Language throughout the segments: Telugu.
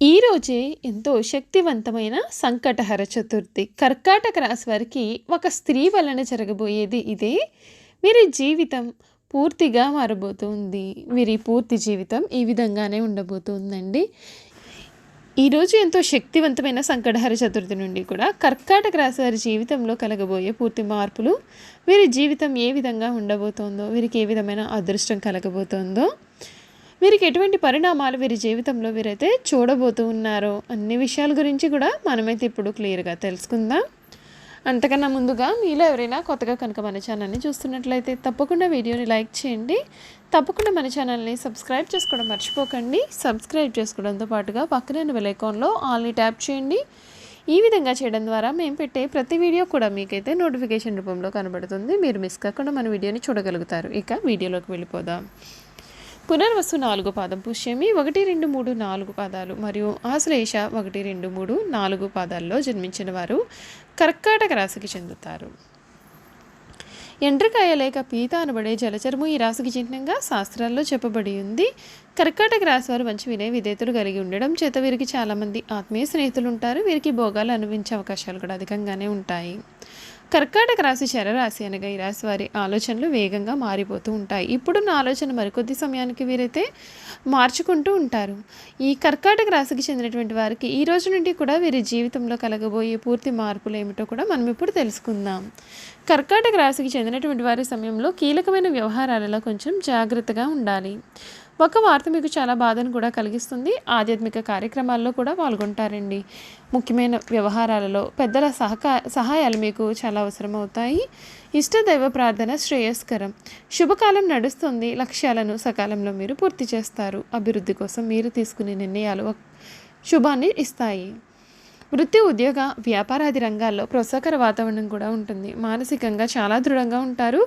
ఈరోజే ఎంతో శక్తివంతమైన సంకటహర చతుర్థి. కర్కాటక రాశి వారికి ఒక స్త్రీ వలన జరగబోయేది ఇదే. వీరి జీవితం పూర్తిగా మారబోతుంది. వీరి పూర్తి జీవితం ఈ విధంగానే ఉండబోతుందండి. ఈరోజు ఎంతో శక్తివంతమైన సంకటహర చతుర్థి నుండి కూడా కర్కాటక రాశి వారి జీవితంలో కలగబోయే పూర్తి మార్పులు వీరి జీవితం ఏ విధంగా ఉండబోతోందో వీరికి ఏ విధమైన అదృష్టం కలగబోతోందో వీరికి ఎటువంటి పరిణామాలు వీరి జీవితంలో వీరైతే చూడబోతూ ఉన్నారో అన్ని విషయాల గురించి కూడా మనమైతే ఇప్పుడు క్లియర్గా తెలుసుకుందాం. అంతకన్నా ముందుగా మీలో ఎవరైనా కొత్తగా కనుక మన ఛానల్ని చూస్తున్నట్లయితే తప్పకుండా వీడియోని లైక్ చేయండి. తప్పకుండా మన ఛానల్ని సబ్స్క్రైబ్ చేసుకోవడం మర్చిపోకండి. సబ్స్క్రైబ్ చేసుకోవడంతో పాటుగా పక్కన బెల్ ఐకాన్లో ఆల్ని ట్యాప్ చేయండి. ఈ విధంగా చేయడం ద్వారా మేము పెట్టే ప్రతి వీడియో కూడా మీకైతే నోటిఫికేషన్ రూపంలో కనబడుతుంది. మీరు మిస్ కాకుండా మన వీడియోని చూడగలుగుతారు. ఇక వీడియోలోకి వెళ్ళిపోదాం. పునర్వసు నాలుగు పాదం పుష్యమి ఒకటి రెండు మూడు నాలుగు పాదాలు. మరియు ఆశ్లేష ఒకటి రెండు మూడు నాలుగు పాదాల్లో జన్మించిన వారు కర్కాటక రాశికి చెందుతారు. ఎండ్రకాయ లేక పీత అనబడే జలచరము ఈ రాశికి చిహ్నంగా శాస్త్రాల్లో చెప్పబడి ఉంది. కర్కాటక రాశి వారు మంచి వినయ విధేతలు కలిగి ఉండడం చేత వీరికి చాలామంది ఆత్మీయ స్నేహితులు ఉంటారు. వీరికి భోగాలు అనుభవించే అవకాశాలు కూడా అధికంగానే ఉంటాయి. కర్కాటక రాశి శరరాశి అనగా ఈ రాశి వారి ఆలోచనలు వేగంగా మారిపోతూ ఉంటాయి. ఇప్పుడున్న ఆలోచన మరికొద్ది సమయానికి వీరైతే మార్చుకుంటూ ఉంటారు. ఈ కర్కాటక రాశికి చెందినటువంటి వారికి ఈ రోజు నుండి కూడా వీరి జీవితంలో కలగబోయే పూర్తి మార్పులు ఏమిటో కూడా మనం ఇప్పుడు తెలుసుకుందాం. కర్కాటక రాశికి చెందినటువంటి వారి సమయంలో కీలకమైన వ్యవహారాలలో కొంచెం జాగ్రత్తగా ఉండాలి. ఒక వార్త మీకు చాలా బాధను కూడా కలిగిస్తుంది. ఆధ్యాత్మిక కార్యక్రమాల్లో కూడా పాల్గొంటారండి. ముఖ్యమైన వ్యవహారాలలో పెద్దల సహకా సహాయాలు మీకు చాలా అవసరం అవుతాయి ఇష్టదైవ ప్రార్థన శ్రేయస్కరం. శుభకాలం నడుస్తుంది. లక్ష్యాలను సకాలంలో మీరు పూర్తి చేస్తారు. అభివృద్ధి కోసం మీరు తీసుకునే నిర్ణయాలు శుభాన్ని ఇస్తాయి. వృత్తి ఉద్యోగ వ్యాపారాది రంగాల్లో ప్రోత్సాహకర వాతావరణం కూడా ఉంటుంది. మానసికంగా చాలా దృఢంగా ఉంటారు.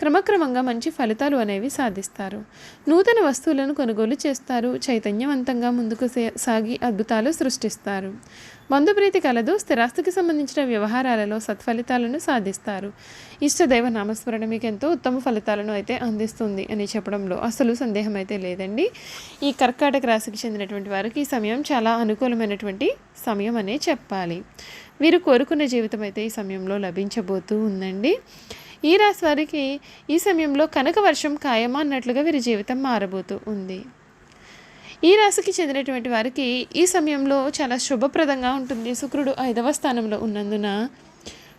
క్రమక్రమంగా మంచి ఫలితాలు అనేవి సాధిస్తారు. నూతన వస్తువులను కొనుగోలు చేస్తారు. చైతన్యవంతంగా ముందుకు సాగి అద్భుతాలు సృష్టిస్తారు. బంధుప్రీతి కలదు స్థిరాస్తికి సంబంధించిన వ్యవహారాలలో సత్ఫలితాలను సాధిస్తారు. ఇష్టదైవ నామస్మరణ మీకు ఎంతో ఉత్తమ ఫలితాలను అయితే అందిస్తుంది అని చెప్పడంలో అసలు సందేహం అయితే లేదండి. ఈ కర్కాటక రాశికి చెందినటువంటి వారికి ఈ సమయం చాలా అనుకూలమైనటువంటి సమయం అనే చెప్పాలి. వీరు కోరుకున్న జీవితం అయితే ఈ సమయంలో లభించబోతూ ఉందండి. ఈ రాశి వారికి ఈ సమయంలో కనక వర్షం ఖాయమా అన్నట్లుగా వీరి జీవితం మారబోతూ ఉంది. ఈ రాశికి చెందినటువంటి వారికి ఈ సమయంలో చాలా శుభప్రదంగా ఉంటుంది. శుక్రుడు ఐదవ స్థానంలో ఉన్నందున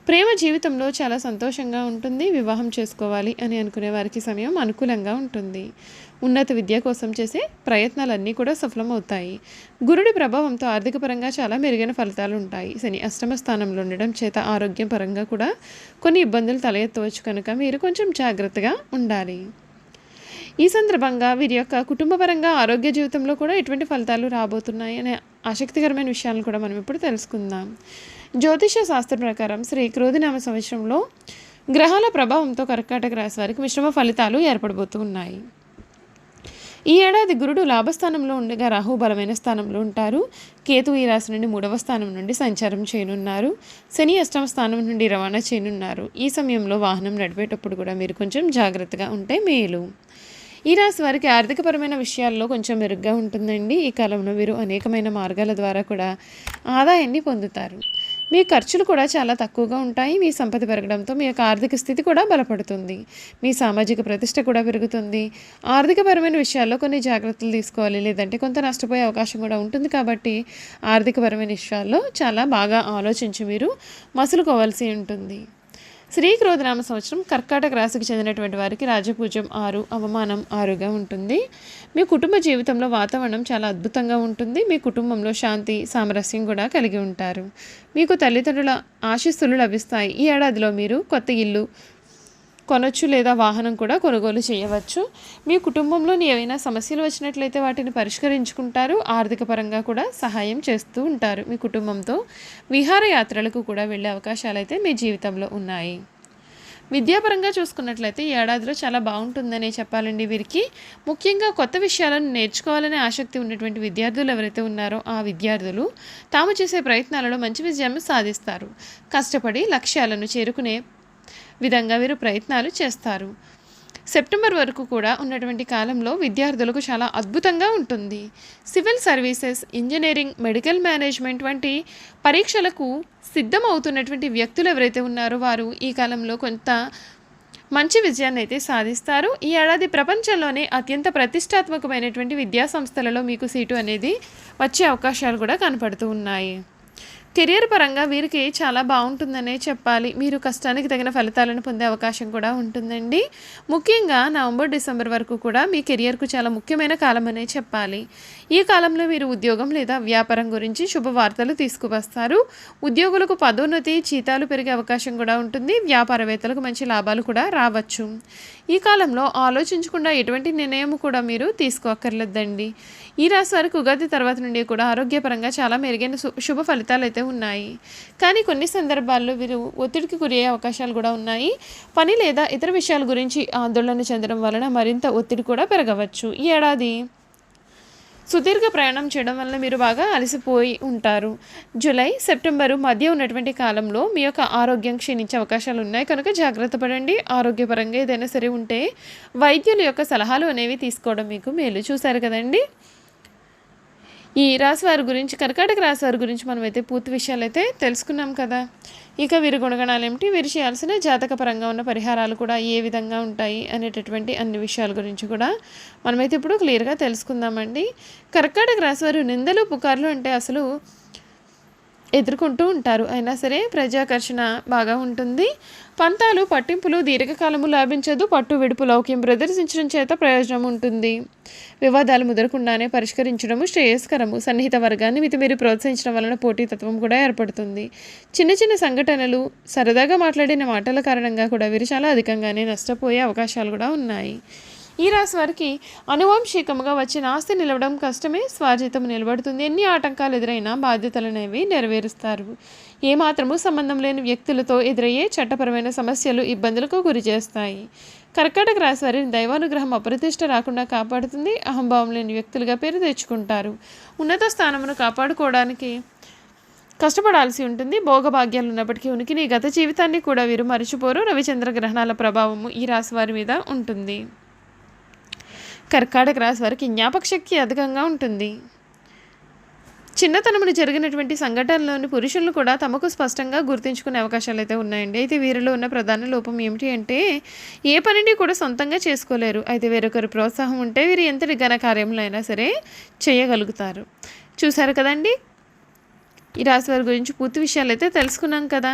ప్రేమ జీవితంలో చాలా సంతోషంగా ఉంటుంది. వివాహం చేసుకోవాలి అని అనుకునే వారికి సమయం అనుకూలంగా ఉంటుంది. ఉన్నత విద్య కోసం చేసే ప్రయత్నాలన్నీ కూడా సఫలమవుతాయి. గురుడి ప్రభావంతో ఆర్థిక పరంగా చాలా మెరుగైన ఫలితాలు ఉంటాయి శని అష్టమ స్థానంలో ఉండడం చేత ఆరోగ్యం పరంగా కూడా కొన్ని ఇబ్బందులు తల ఎత్తవచ్చు కనుక మీరు కొంచెం జాగ్రత్తగా ఉండాలి. ఈ సందర్భంగా వీరి యొక్క కుటుంబపరంగా ఆరోగ్య జీవితంలో కూడా ఎటువంటి ఫలితాలు రాబోతున్నాయి అనే ఆసక్తికరమైన విషయాలను కూడా మనం ఇప్పుడు తెలుసుకుందాం. జ్యోతిష శాస్త్రం ప్రకారం శ్రీ క్రోధినామ సంవత్సరంలో గ్రహాల ప్రభావంతో కర్కాటక రాశి వారికి మిశ్రమ ఫలితాలు ఏర్పడబోతున్నాయి ఈ ఏడాది గురుడు లాభస్థానంలో ఉండగా రాహు బలమైన స్థానంలో ఉంటారు. కేతు ఈ రాశి నుండి మూడవ స్థానం నుండి సంచారం చేయనున్నారు. శని అష్టమ స్థానం నుండి రవాణా చేయనున్నారు. ఈ సమయంలో వాహనం నడిపేటప్పుడు కూడా మీరు కొంచెం జాగ్రత్తగా ఉంటే మేలు. ఈ రాశి వారికి ఆర్థికపరమైన విషయాల్లో కొంచెం మెరుగ్గా ఉంటుందండి. ఈ కాలంలో వీరు అనేకమైన మార్గాల ద్వారా కూడా ఆదాయాన్ని పొందుతారు. మీ ఖర్చులు కూడా చాలా తక్కువగా ఉంటాయి. మీ సంపద పెరగడంతో మీ యొక్క ఆర్థిక స్థితి కూడా బలపడుతుంది. మీ సామాజిక ప్రతిష్ట కూడా పెరుగుతుంది. ఆర్థికపరమైన విషయాల్లో కొన్ని జాగ్రత్తలు తీసుకోవాలి. లేదంటే కొంత నష్టపోయే అవకాశం కూడా ఉంటుంది కాబట్టి ఆర్థికపరమైన విషయాల్లో చాలా బాగా ఆలోచించి మీరు మసులుకోవాల్సి ఉంటుంది. శ్రీ క్రోధనామ సంవత్సరం కర్కాటక రాశికి చెందినటువంటి వారికి రాజపూజ్యం ఆరు అవమానం ఆరుగా ఉంటుంది. మీ కుటుంబ జీవితంలో వాతావరణం చాలా అద్భుతంగా ఉంటుంది. మీ కుటుంబంలో శాంతి సామరస్యం కూడా కలిగి ఉంటారు. మీకు తల్లిదండ్రుల ఆశీస్సులు లభిస్తాయి. ఈ ఏడాదిలో మీరు కొత్త ఇల్లు కొనొచ్చు లేదా వాహనం కూడా కొనుగోలు చేయవచ్చు. మీ కుటుంబంలోని ఏవైనా సమస్యలు వచ్చినట్లయితే వాటిని పరిష్కరించుకుంటారు. ఆర్థిక పరంగా కూడా సహాయం చేస్తూ ఉంటారు మీ కుటుంబంతో. విహారయాత్రలకు కూడా వెళ్ళే అవకాశాలు అయితే మీ జీవితంలో ఉన్నాయి. విద్యాపరంగా చూసుకున్నట్లయితే ఏడాదిలో చాలా బాగుంటుందనే చెప్పాలండి వీరికి. ముఖ్యంగా కొత్త విషయాలను నేర్చుకోవాలనే ఆసక్తి ఉన్నటువంటి విద్యార్థులు ఎవరైతే ఉన్నారో ఆ విద్యార్థులు తాము చేసే ప్రయత్నాలలో మంచి విజయం సాధిస్తారు. కష్టపడి లక్ష్యాలను చేరుకునే విధంగా వీరు ప్రయత్నాలు చేస్తారు. సెప్టెంబర్ వరకు కూడా ఉన్నటువంటి కాలంలో విద్యార్థులకు చాలా అద్భుతంగా ఉంటుంది. Civil services engineering medical management వంటి పరీక్షలకు సిద్ధమవుతున్నటువంటి వ్యక్తులు ఎవరైతే ఉన్నారో వారు ఈ కాలంలో కొంత మంచి విజయాన్ని అయితే సాధిస్తారు. ఈ ఏడాది ప్రపంచంలోనే అత్యంత ప్రతిష్టాత్మకమైనటువంటి విద్యా సంస్థలలో మీకు సీటు అనేది వచ్చే అవకాశాలు కూడా కనపడుతూ ఉన్నాయి. కెరియర్ పరంగా వీరికి చాలా బాగుంటుందనే చెప్పాలి. మీరు కష్టానికి తగిన ఫలితాలను పొందే అవకాశం కూడా ఉంటుందండి. ముఖ్యంగా నవంబర్ డిసెంబర్ వరకు కూడా మీ కెరియర్కు చాలా ముఖ్యమైన కాలం అనే చెప్పాలి. ఈ కాలంలో మీరు ఉద్యోగం లేదా వ్యాపారం గురించి శుభవార్తలు తీసుకువస్తారు. ఉద్యోగులకు పదోన్నతి జీతాలు పెరిగే అవకాశం కూడా ఉంటుంది. వ్యాపారవేత్తలకు మంచి లాభాలు కూడా రావచ్చు. ఈ కాలంలో ఆలోచించకుండా ఎటువంటి నిర్ణయం కూడా మీరు తీసుకోక్కర్లేదండి. ఈ రాశి వారికి ఉగాది తర్వాత నుండి కూడా ఆరోగ్యపరంగా చాలా మెరుగైన శుభ ఫలితాలు అయితే ఉన్నాయి. కానీ కొన్ని సందర్భాల్లో వీరు ఒత్తిడికి గురయ్యే అవకాశాలు కూడా ఉన్నాయి. పని లేదా ఇతర విషయాల గురించి ఆందోళన చెందడం వలన మరింత ఒత్తిడి కూడా పెరగవచ్చు. ఈ ఏడాది సుదీర్ఘ ప్రయాణం చేయడం వల్ల మీరు బాగా అలసిపోయి ఉంటారు. జూలై సెప్టెంబరు మధ్య ఉన్నటువంటి కాలంలో మీ యొక్క ఆరోగ్యం క్షీణించే అవకాశాలు ఉన్నాయి. కనుక జాగ్రత్త పడండి. ఆరోగ్యపరంగా ఏదైనా సరే ఉంటే వైద్యుల యొక్క సలహాలు అనేవి తీసుకోవడం మీకు మేలు. చూశారు కదండి? ఈ రాశి వారి గురించి కర్కాటక రాశి వారి గురించి మనమైతే పూర్తి విషయాలు అయితే తెలుసుకున్నాం కదా. ఇక వీరి గుణగణాలు ఏమిటి వీరు చేయాల్సిన జాతకపరంగా ఉన్న పరిహారాలు కూడా ఏ విధంగా ఉంటాయి అనేటటువంటి అన్ని విషయాల గురించి కూడా మనమైతే ఇప్పుడు క్లియర్గా తెలుసుకుందామండి. కర్కాటక రాశి వారు నిందలు పుకార్లు అంటే అసలు ఎదుర్కొంటూ ఉంటారు. అయినా సరే ప్రజాకర్షణ బాగా ఉంటుంది. పంతాలు పట్టింపులు దీర్ఘకాలము లాభించదు. పట్టు విడుపు లౌక్యం ప్రదర్శించడం చేత ప్రయోజనం ఉంటుంది. వివాదాలు ముదరకుండానే పరిష్కరించడము శ్రేయస్కరము. సన్నిహిత వర్గాన్ని మితిమీరి ప్రోత్సహించడం వలన పోటీతత్వం కూడా ఏర్పడుతుంది. చిన్న చిన్న సంఘటనలు సరదాగా మాట్లాడిన మాటల కారణంగా కూడా వీరు చాలా అధికంగానే నష్టపోయే అవకాశాలు కూడా ఉన్నాయి. ఈ రాశి వారికి అనువంశికంగా వచ్చిన ఆస్తి నిలవడం కష్టమే. స్వార్జితం నిలబడుతుంది. ఎన్ని ఆటంకాలు ఎదురైనా బాధ్యతలు అనేవి నెరవేరుస్తారు. ఏమాత్రము సంబంధం లేని వ్యక్తులతో ఎదురయ్యే చట్టపరమైన సమస్యలు ఇబ్బందులకు గురి చేస్తాయి. కర్కాటక రాశి వారిని దైవానుగ్రహం అప్రతిష్ట రాకుండా కాపాడుతుంది. అహంభావం లేని వ్యక్తులుగా పేరు తెచ్చుకుంటారు. ఉన్నత స్థానమును కాపాడుకోవడానికి కష్టపడాల్సి ఉంటుంది. భోగభాగ్యాలు ఉన్నప్పటికీ ఉనికిని గత జీవితాన్ని కూడా వీరు మరిచిపోరు. రవిచంద్ర గ్రహణాల ప్రభావము ఈ రాశి వారి మీద ఉంటుంది. కర్కాటక రాశి వారికి జ్ఞాపక శక్తి అధికంగా ఉంటుంది. చిన్నతనములు జరిగినటువంటి సంఘటనలోని పురుషులను కూడా తమకు స్పష్టంగా గుర్తించుకునే అవకాశాలు అయితే ఉన్నాయండి. అయితే వీరిలో ఉన్న ప్రధాన లోపం ఏమిటి అంటే ఏ పనిని కూడా సొంతంగా చేసుకోలేరు. అయితే వేరొకరి ప్రోత్సాహం ఉంటే వీరు ఎంతటి ఘన కార్యములు అయినా సరే చేయగలుగుతారు. చూశారు కదండి? ఈ రాశి వారి గురించి పూర్తి విషయాలు అయితే తెలుసుకున్నాం కదా.